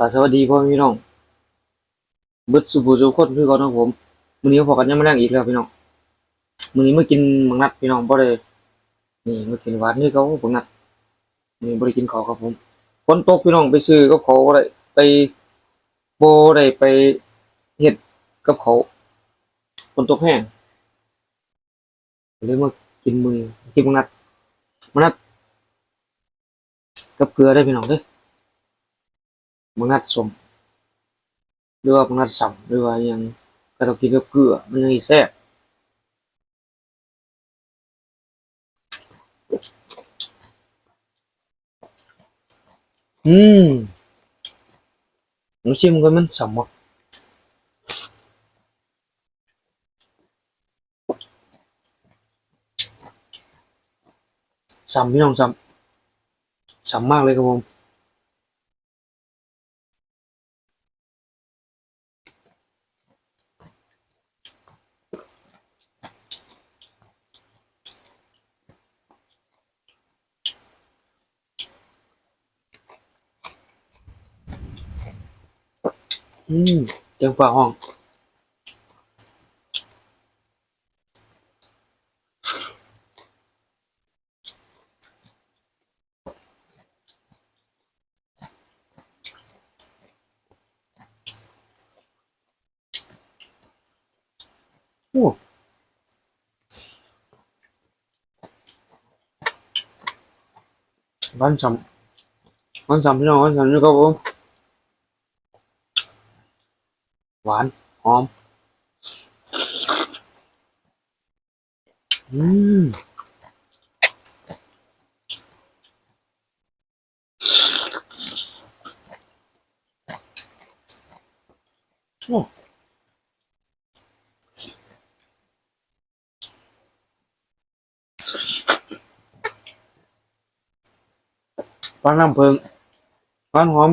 ก็สวัสดีพ่อพี่น้องเบิดสุภูสุคนคือเก่อนของผมมื้อนี้พอกันยังมาแรงอีกแล้วพี่น้องมื้อนี้มากินบังนัดพี่น้องบ่ได้นี่มากินหวานนี่เขาบังนัดนี้บ่ได้กินข้าครับผมฝนตกพี่น้องไปซื้อกับเขาบ่ได้ไปบ่ได้ไปเฮ็ดกับเขาวฝนตกแห้งเลยมากินมือกินบังนัดบังนัดกับเกลือได้พี่น้องเด้อ บางนัดสมหรือว่าบางนัดสัมหรือว่ายังก็ต้องกินกับเกลือมันยังแซ่บอืมน้ำชิมกันมันสัมอะสัมพี่น้องสัมสัมมากเลยครับผม อืมเจียงปากห้องโอ้บ้านจำบ้านจำพี่น้องบ้านจำนี่ครับผม หวาน หอม อืมโอ้ปลาน้ำเพิงหวานหอม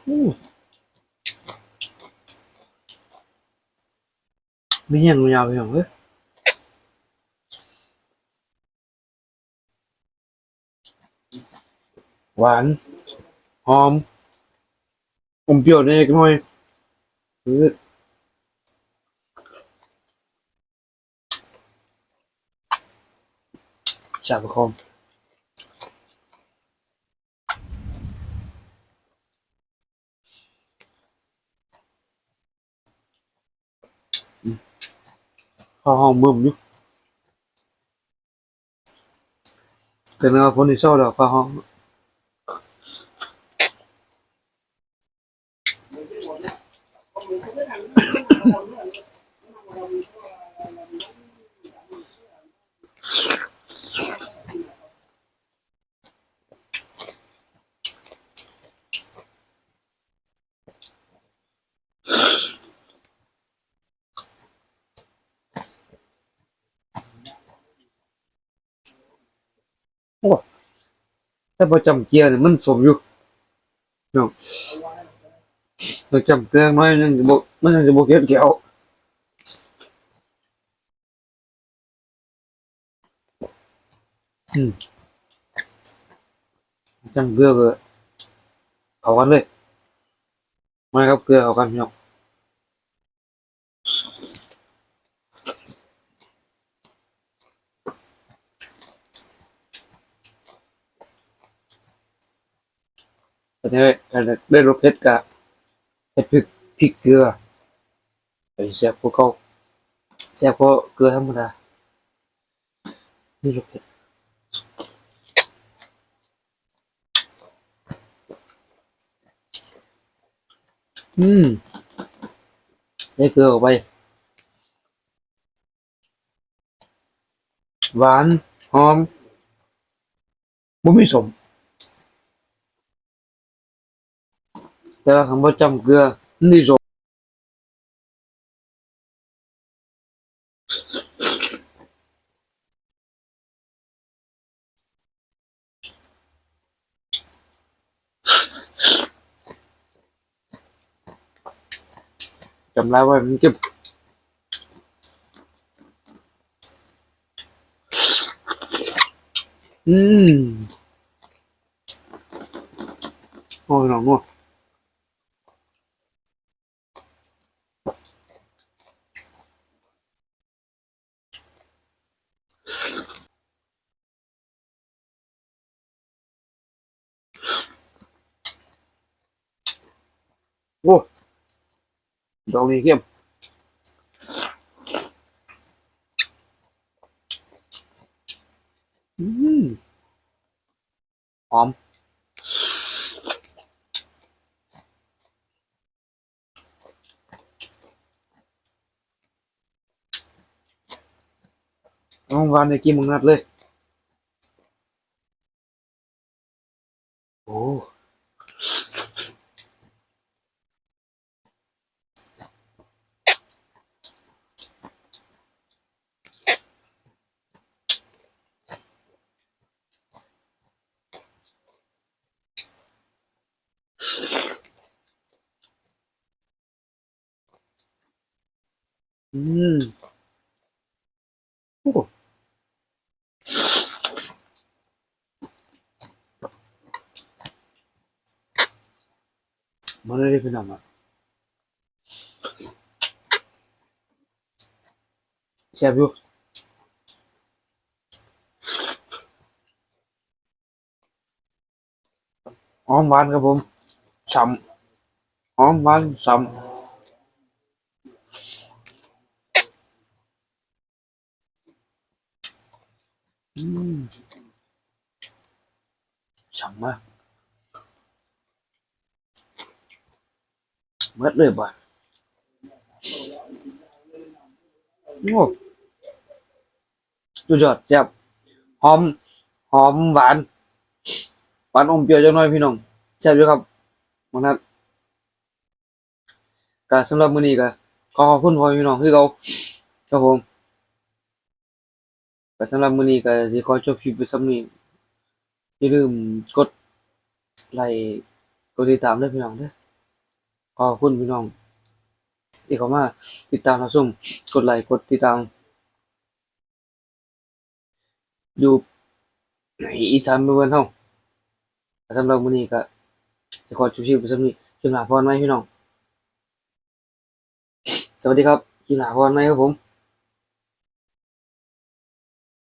อืม ไม่เห็นมันยาวไปหรอเว้ยหวาน หอม อมเปรี้ยวนิดหน่อยคือชาบคอม ho ho mơm nhé Tên là phone đi sau là pha ho ต่เนื้อฝนที่เศร้าแล้วข้าวหอม ถ้าพอจำเกียร์เนี่ยมันสมอยู่เนาะเราจำเกียร์น้อยนั่นจะบอกมันยังจะบอกเกียร์แก้วอืมจำเกลือก็เข้ากันเลยมาครับเกลือเข้ากันพี่น้อ งแต่ได้ได้รสเผ็ดกะเผ็ดพริกพริกเกลือไปแซ่บกว่าเขาแซ่บกว่าเกลือธรรมดานี่รสเผ็ดอืมได้เกลือออกไปหวานหอมบ่มีสม đây là không bao trăm cưa đi rồi cầm lá qua mình chụp ừm ôi, nó ngon Во! Дал ей гем. М -м -м. Ам. không van này kia một ngạt lên ồ oh. Mmm. มันเลยเป็นอะไรแซ่บอยู่หอมหวานครับผมฉ่ำหอมหวานฉ่ำอืมฉ่ำมาก เมื่อเลยบ่โอ้สุดยอดแซ่บหอม หอมหวาน หวานอมเปรี้ยวจังหน่อยพี่น้องแซ่บอยู่ครับวันนั้นก็สำหรับมื้อนี้ก็ขอขอบคุณพ่อพี่น้องคือเก่าครับผมก็สำหรับมื้อนี้ก็สิขอจบคลิปไว้ส่ำนี้อย่าลืมกดไลค์กดติดตามด้วยพี่น้องเด้อ ขอบคุณพี่น้องที่เข้ามาติดตามรับชมกดไลค์กดติดตาม อยู่ในอีสานเมืองเฮาสำหรับมื้อนี้ก็สิขอจบคลิปไว้ส่ำนี้คลิมหลาพรไหมพี่น้อง สวัสดีครับคลิมหลาพรไหมครับผม